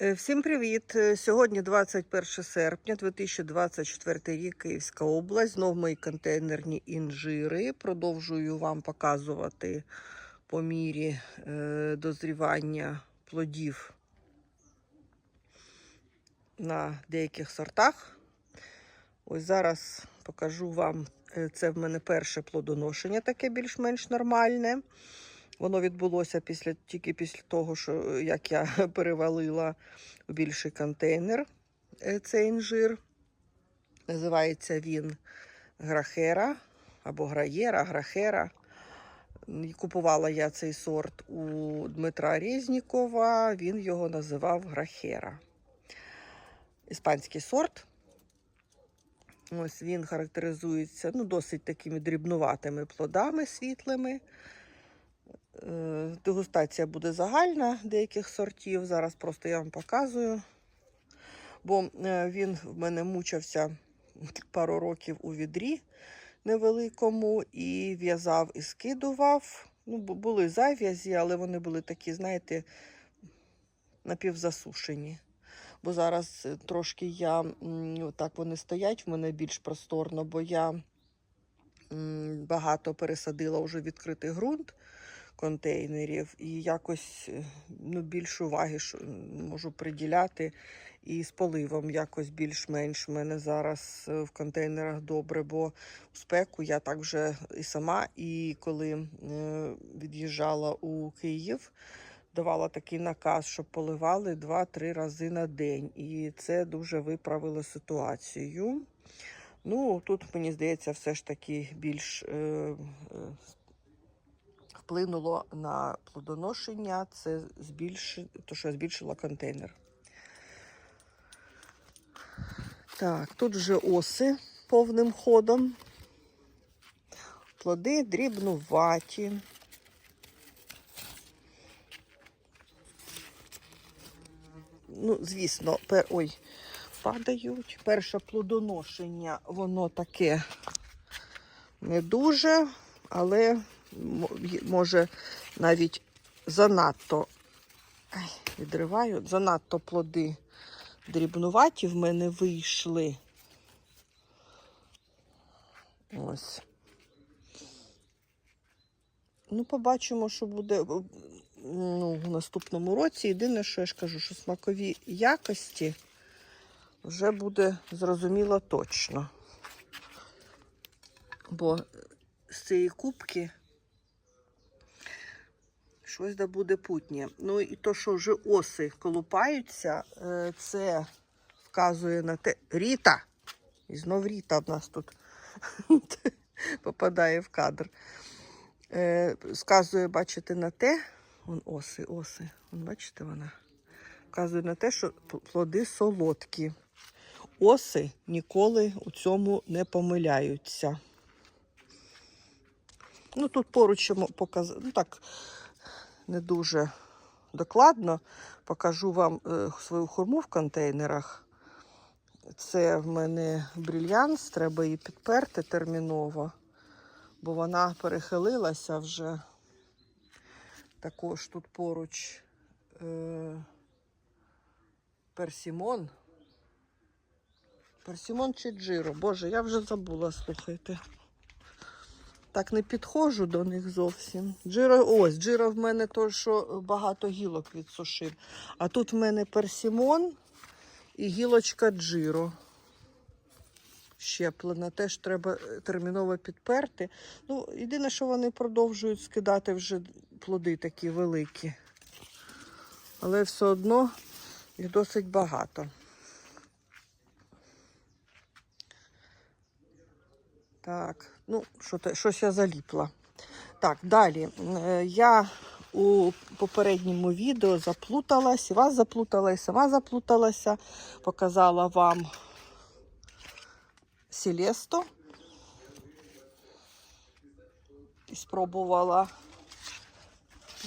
Е, Всім привіт! Е, Сьогодні 21 серпня 2024 рік Київська область. Знов мої контейнерні інжири. Продовжую вам показувати по мірі е, дозрівання плодів на деяких сортах. Ось зараз покажу вам, це в мене перше плодоношення, таке більш-менш нормальне. Воно відбулося після, тільки після того, що е, як я перевалила у більший контейнер е, цей інжир. Називається він Грахера або Граєра, Грахера. Купувала я цей сорт у Дмитра Резнікова. Він його називав Грахера. Іспанський сорт. Ось він характеризується ну, досить такими дрібнуватими плодами світлими. Е, Дегустація буде загальна деяких сортів. Зараз просто я вам показую. Бо е, він в мене мучився пару років у відрі невеликому і в'язав і скидував. Ну, були зав'язі, але вони були такі, знаєте, напівзасушені. Бо зараз е, трошки я так вони стоять в мене більш просторно, бо я багато пересадила вже відкритий ґрунт контейнерів і якось е, ну, більш уваги можу приділяти. І з поливом якось більш-менш в мене зараз е, в контейнерах добре, бо в спеку я так вже і сама, і коли е, від'їжджала у Київ, давала такий наказ, щоб поливали 2-3 рази на день. І це дуже виправило ситуацію. Ну, тут, мені здається, все ж таки більш е, е, вплинуло на плодоношення, це збільш... то, що я збільшила контейнер. Так, тут вже оси повним ходом. Плоди дрібнуваті. Ну, звісно, пер... ой, падають. Перше плодоношення, воно таке не дуже, але може навіть занадто відриваю, занадто плоди дрібнуваті в мене вийшли. Ось. Ну, побачимо, що буде ну, в наступному році. Єдине, що я ж кажу, що смакові якості вже буде зрозуміло точно. Бо з цієї кубки щось да буде путнє. Ну і то, що вже оси колупаються, е, це вказує на те. Ріта! І знов Ріта в нас тут попадає в кадр. Е, Сказує, бачите, на те. Вон оси, оси. Вон, бачите, вона. Вказує на те, що плоди солодкі. Оси ніколи у цьому не помиляються. Ну, тут поруч показати, ну так, не дуже докладно. Покажу вам е, свою хурму в контейнерах. Це в мене брильянс, треба її підперти терміново, бо вона перехилилася вже. Також тут поруч е, персімон. Персімон чи джиро? Боже, я вже забула, слухайте. Так не підходжу до них зовсім. Джиро, ось, джиро в мене то, що багато гілок відсушив. А тут в мене персімон і гілочка джиро. Щеплена. Теж треба е, терміново підперти. Ну, єдине, що вони продовжують скидати вже плоди такі великі. Але все одно їх досить багато. Так, ну, що щось я заліпла. Так, далі. Е, Я у попередньому відео заплуталась, і вас заплутала, і сама заплуталася. Показала вам Селесту. І спробувала,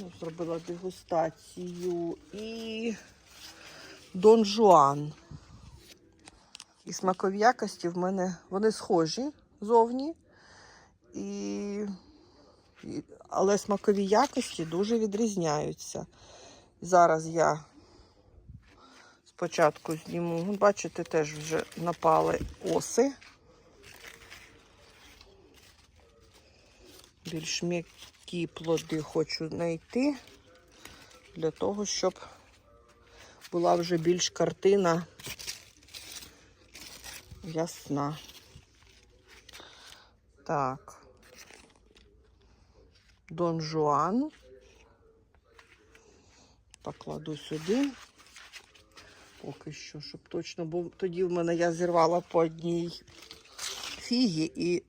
ну, зробила дегустацію і Дон Жуан. І смакові якості в мене вони схожі зовні. І, і, але смакові якості дуже відрізняються. Зараз я спочатку зніму. Ну, Бачите, теж вже напали оси. Більш м'які плоди хочу знайти для того, щоб була вже більш картина ясна. Так. Дон Жуан. Покладу сюди. Поки що, щоб точно, бо тоді в мене я зірвала по одній фігі і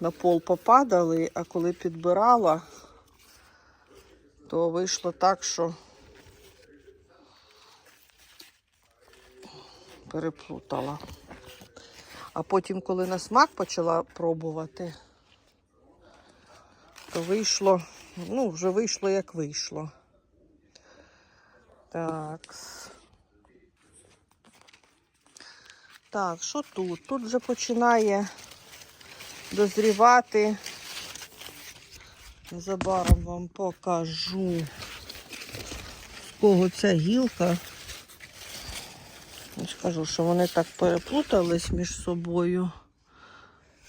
на пол попадали, а коли підбирала, то вийшло так, що переплутала. А потім, коли на смак почала пробувати, то вийшло, ну, вже вийшло, як вийшло. Так. Так, що тут? Тут вже починає дозрівати. Незабаром вам покажу, кого ця гілка. Я ж що вони так переплутались між собою.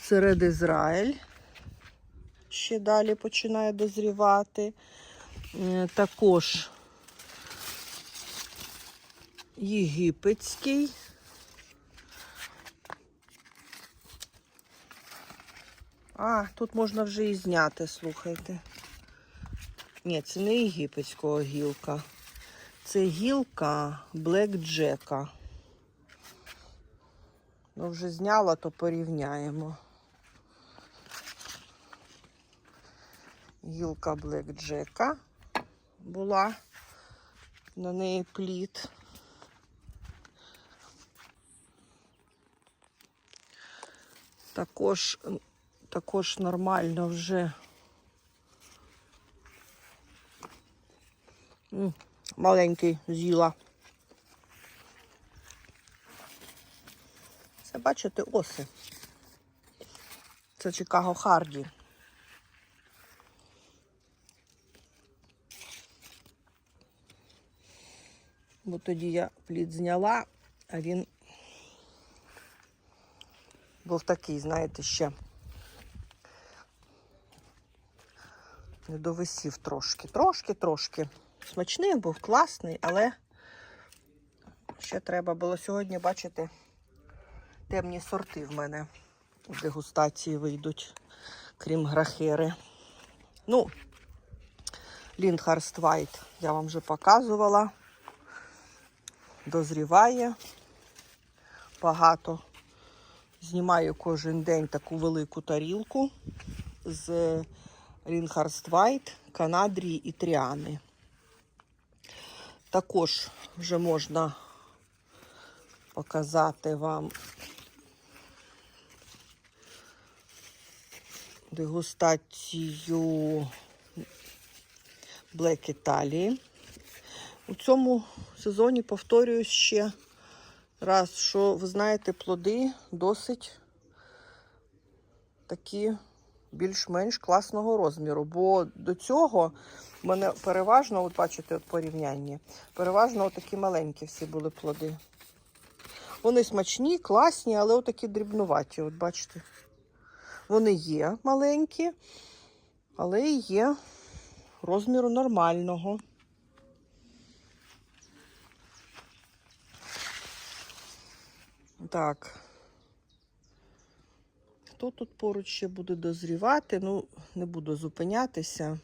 Серед Ізраїль. Ще далі починає дозрівати. Е, Також єгипетський. А, тут можна вже і зняти, слухайте. Ні, це не єгипетського гілка. Це гілка Блек Джека. Ну, вже зняла, то порівняємо. Гілка Блек Джека була. На неї плід. Також, також нормально вже. Маленький з'їла. Це бачите оси. Це Чикаго Харді. Бо тоді я плід зняла, а він був такий, знаєте, ще не довисів трошки. Трошки, трошки. Смачний був, класний, але ще треба було сьогодні бачити темні сорти в мене в дегустації вийдуть, крім грахери. Ну, Ліндхарст Вайт я вам вже показувала. Дозріває багато. Знімаю кожен день таку велику тарілку з Лінхарст Вайт, Канадрії і Тріани. Також вже можна показати вам дегустацію Black Італії. У цьому сезоні повторюю ще раз, що ви знаєте, плоди досить такі більш-менш класного розміру. Бо до цього в мене переважно, от бачите, от порівняння, переважно такі маленькі всі були плоди. Вони смачні, класні, але отакі дрібнуваті. От бачите, вони є маленькі, але є розміру нормального. Так. Хто тут поруч ще буде дозрівати? Ну, не буду зупинятися.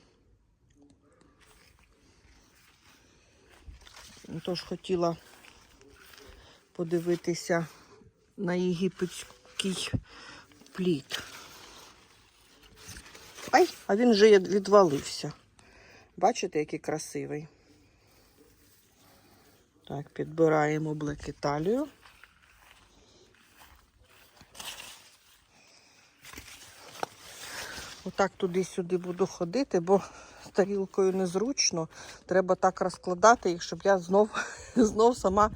Тож хотіла подивитися на єгипетський плід. Ай, а він вже відвалився. Бачите, який красивий. Так, підбираємо Блек Отак туди-сюди буду ходити, бо з тарілкою незручно. Треба так розкладати їх, щоб я знов, знов сама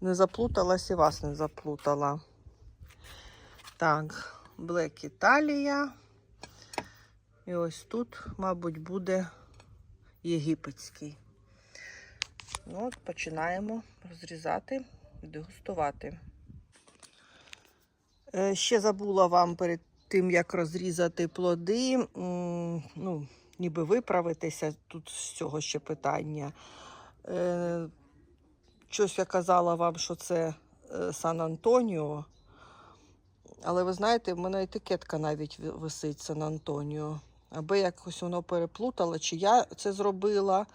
не заплуталась і вас не заплутала. Так, Блек Італія. І ось тут, мабуть, буде єгипетський. Ну, от починаємо розрізати дегустувати. Е, Ще забула вам перед тим, як розрізати плоди, ну, ніби виправитися. Тут з цього ще питання. Е, Щось я казала вам, що це е, Сан-Антоніо. Але ви знаєте, в мене етикетка навіть висить Сан-Антоніо. Аби якось воно переплутало, чи я це зробила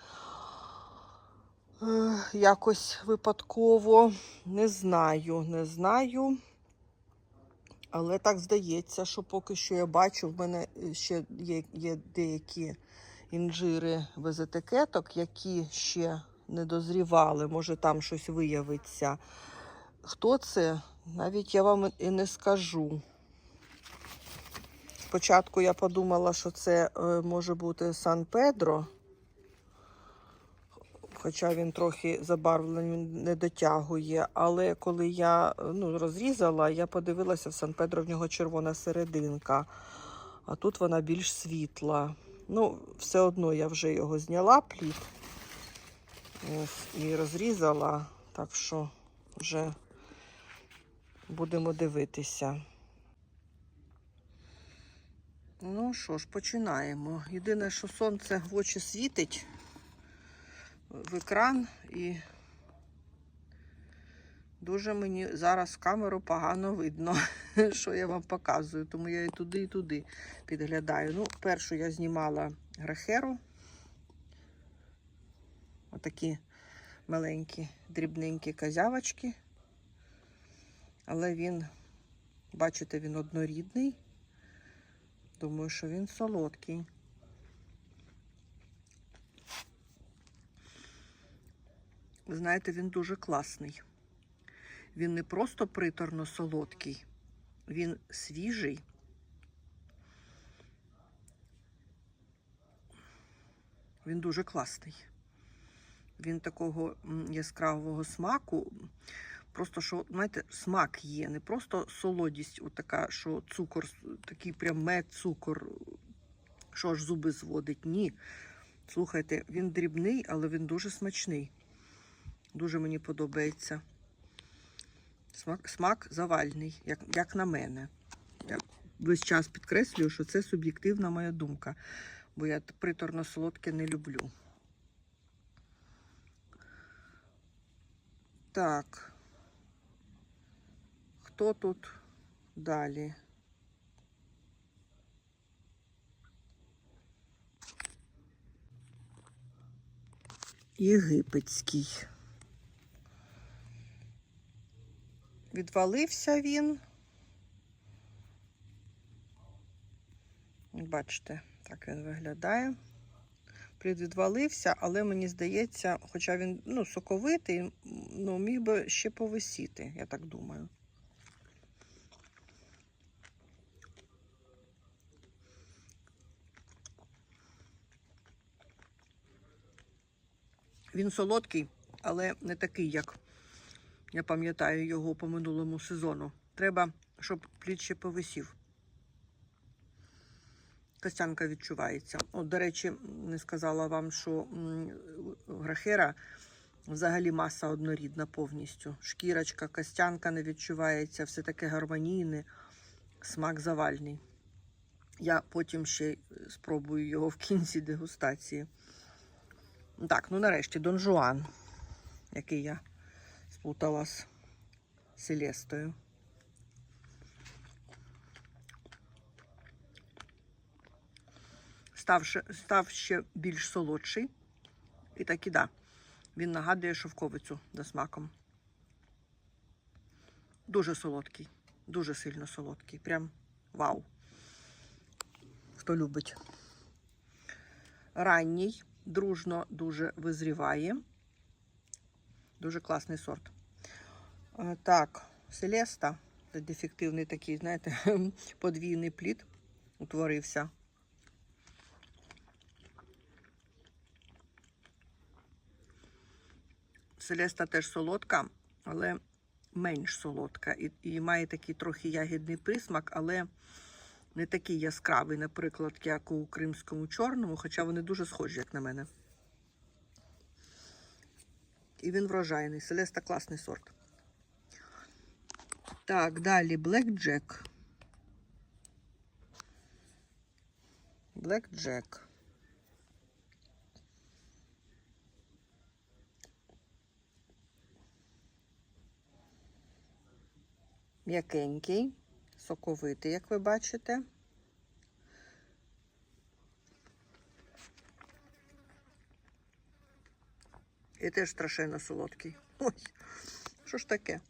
е, якось випадково. Не знаю, не знаю. Але так здається, що поки що я бачу, в мене е, ще є, є деякі інжири без етикеток, які ще не дозрівали. Може, там щось виявиться. Хто це? Навіть я вам і не скажу. Спочатку я подумала, що це е, може бути Сан Педро, хоча він трохи забарвлений не дотягує. Але коли я е, ну, розрізала, я подивилася в Сан Педро, в нього червона серединка, а тут вона більш світла. Ну, все одно я вже його зняла плід ось, і розрізала, так що вже будемо дивитися. Ну що ж, починаємо. Єдине, що сонце в очі світить в екран і дуже мені зараз камеру погано видно, що я вам показую, тому я і туди, і туди підглядаю. Ну, першу я знімала грахеру. Отакі маленькі, дрібненькі козявочки. Але він, бачите, він однорідний. Думаю, що він солодкий. Ви знаєте, він дуже класний. Він не просто приторно солодкий, він свіжий. Він дуже класний. Він такого яскравого смаку. Просто що, знаєте, смак є, не просто солодість, така, що цукор, такий прям мед, цукор, що аж зуби зводить. Ні. Слухайте, він дрібний, але він дуже смачний. Дуже мені подобається. Смак, смак завальний, як, як на мене. Я весь час підкреслюю, що це суб'єктивна моя думка, бо я приторно солодке не люблю. Так. Хто тут далі? Єгипетський. Відвалився він. Бачите, так він виглядає. Плід відвалився, але мені здається, хоча він ну, соковитий, ну, міг би ще повисіти, я так думаю. Він солодкий, але не такий, як я пам'ятаю його по минулому сезону. Треба, щоб плід ще повисів. Костянка відчувається. От, до речі, не сказала вам, що грахера взагалі маса однорідна повністю. Шкірочка, костянка не відчувається, все таке гармонійне, смак завальний. Я потім ще спробую його в кінці дегустації. Так, ну нарешті Дон Жуан, який я сплутала з Селестою. Став, ще- став ще більш солодший. І так і да. Він нагадує шовковицю за смаком. Дуже солодкий, дуже сильно солодкий. Прям вау. Хто любить. Ранній, дружно дуже визріває. Дуже класний сорт. Е, Так, Селеста. Це дефективний такий, знаєте, подвійний плід утворився. Селеста теж солодка, але менш солодка. І, і має такий трохи ягідний присмак, але не такий яскравий, наприклад, як у кримському чорному, хоча вони дуже схожі, як на мене. І він врожайний. Селеста класний сорт. Так, далі Black Jack. Black Jack. М'якенький, соковитий, як ви бачите. І теж страшенно солодкий. Ой, що ж таке?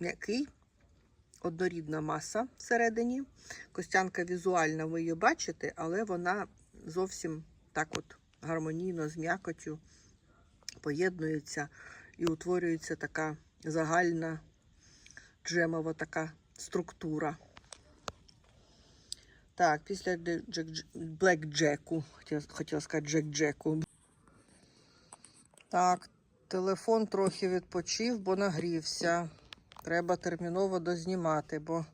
М'який, однорідна маса всередині. Костянка візуальна, ви її бачите, але вона зовсім так от гармонійно з м'якотю поєднується і утворюється така загальна джемова така структура. Так, після Black Джеку, хотіла сказати Джек Джеку. Так, телефон трохи відпочив, бо нагрівся. Треба терміново дознімати, бо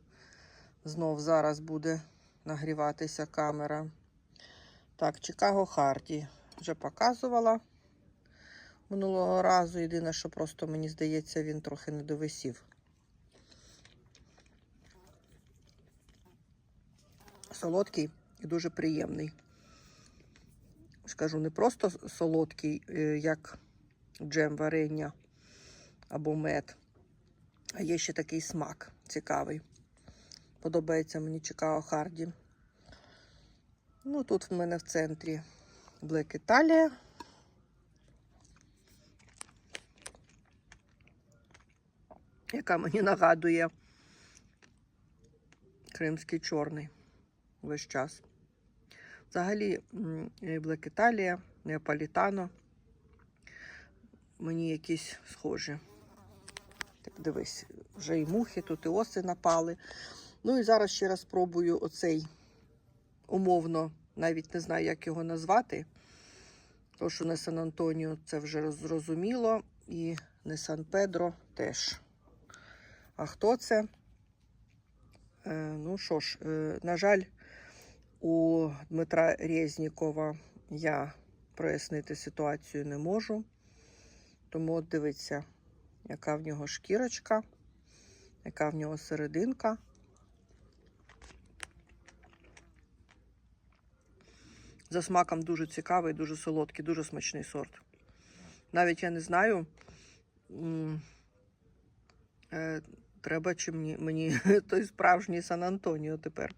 знов зараз буде нагріватися камера. Так, Чикаго Харді вже показувала минулого разу. Єдине, що просто мені здається, він трохи не довисів. Солодкий і дуже приємний. Скажу, не просто солодкий, е, як джем варення або мед, а є ще такий смак цікавий. Подобається мені Чикаго Харді. Ну, тут в мене в центрі Black Italia. Яка мені нагадує кримський чорний весь час. Взагалі, Black Italia, Неаполітано мені якісь схожі. Так, дивись, вже і мухи, тут і оси напали. Ну і зараз ще раз спробую оцей умовно, навіть не знаю, як його назвати. То, що не Сан Антоніо, це вже зрозуміло. І не Сан Педро теж. А хто це? Е, ну що ж, е, на жаль, у Дмитра Резнікова я прояснити ситуацію не можу. Тому от дивіться, яка в нього шкірочка, яка в нього серединка. За смаком дуже цікавий, дуже солодкий, дуже смачний сорт. Навіть я не знаю, е, треба чи мені, мені той справжній Сан Антоніо тепер.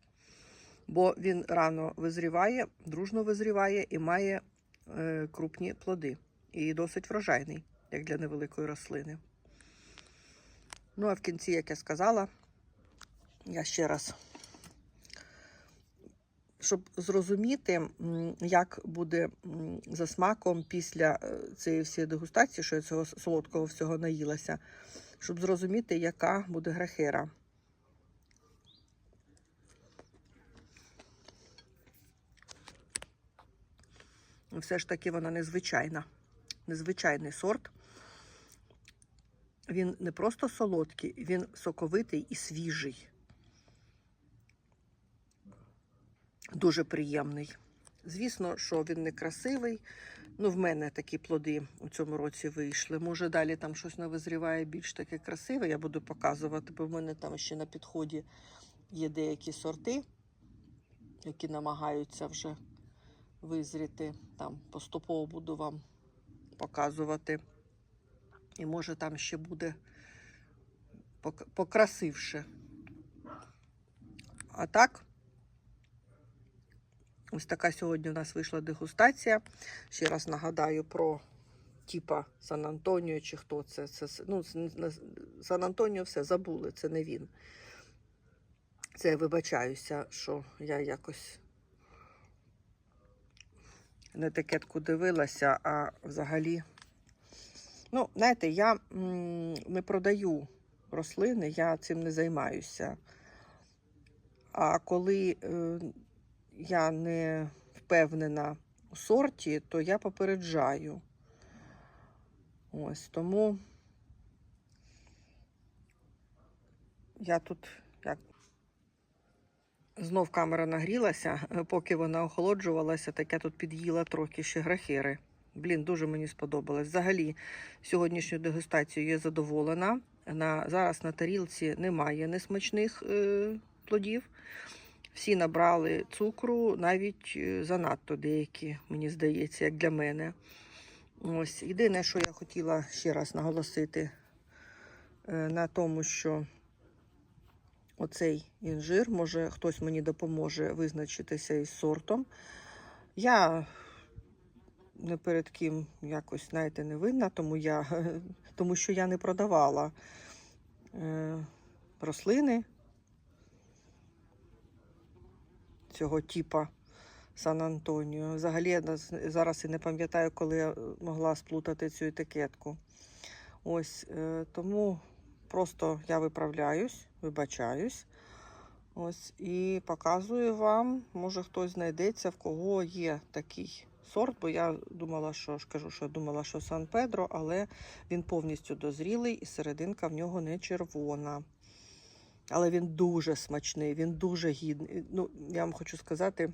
Бо він рано визріває, дружно визріває і має е, крупні плоди. І досить врожайний, як для невеликої рослини. Ну, а в кінці, як я сказала, я ще раз, щоб зрозуміти, як буде за смаком після е, цієї всієї дегустації, що я цього солодкого всього наїлася, щоб зрозуміти, яка буде грахера. Все ж таки вона незвичайна, незвичайний сорт. Він не просто солодкий, він соковитий і свіжий. Дуже приємний. Звісно, що він не красивий. Ну, в мене такі плоди у цьому році вийшли. Може, далі там щось не визріває більш таке красиве, я буду показувати, бо в мене там ще на підході є деякі сорти, які намагаються вже визріти. Там поступово буду вам показувати. І може там ще буде покрасивше. А так, ось така сьогодні у нас вийшла дегустація. Ще раз нагадаю про типа Сан Антоніо чи хто це. це ну, Сан Антоніо все забули, це не він. Це я вибачаюся, що я якось на етикетку дивилася, а взагалі. Ну, знаєте, я не продаю рослини, я цим не займаюся. А коли е, я не впевнена у сорті, то я попереджаю. Ось тому я тут знов камера нагрілася, поки вона охолоджувалася, так я тут під'їла трохи ще грахери. Блін, дуже мені сподобалось. Взагалі, сьогоднішню дегустацію я задоволена. На, зараз на тарілці немає несмачних е, плодів. Всі набрали цукру, навіть е, занадто деякі, мені здається, як для мене. Ось єдине, що я хотіла ще раз наголосити е, на тому, що оцей інжир, може хтось мені допоможе визначитися із сортом. Я не перед ким якось, знаєте, не винна, тому, я, тому що я не продавала е, рослини цього типа Сан-Антоніо. Взагалі я зараз і не пам'ятаю, коли я могла сплутати цю етикетку. Ось е, тому просто я виправляюсь, вибачаюсь. Ось і показую вам, може хтось знайдеться, в кого є такий сорт, бо я думала, що ж кажу, що думала, що Сан Педро, але він повністю дозрілий і серединка в нього не червона. Але він дуже смачний, він дуже гідний. Ну, я вам хочу сказати,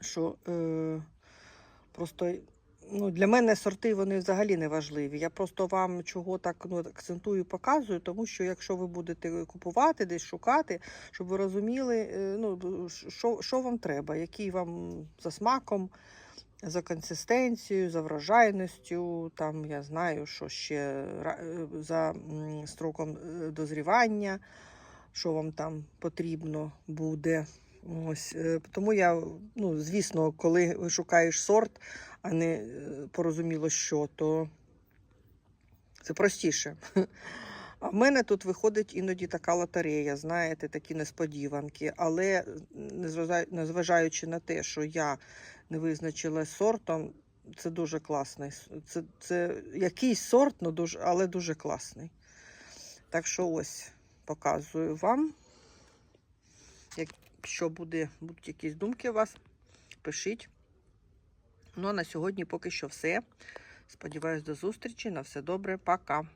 що е, просто ну, для мене сорти вони взагалі не важливі. Я просто вам чого так ну, акцентую, показую, тому що якщо ви будете купувати, десь шукати, щоб ви розуміли, е, ну, що, що вам треба, який вам за смаком, за консистенцією, за врожайністю, там я знаю, що ще е, за строком е, дозрівання, що вам там потрібно буде. Ось, е, тому я, ну, звісно, коли шукаєш сорт, а не е, порозуміло що, то це простіше. А в мене тут виходить іноді така лотерея, знаєте, такі несподіванки. Але незважаючи на те, що я не визначилась сортом, це дуже класний. Це, це якийсь сорт, ну, дуже, але дуже класний. Так що ось показую вам. Якщо буде, будуть якісь думки у вас, пишіть. Ну а на сьогодні поки що все. Сподіваюсь, до зустрічі. На все добре. Пока.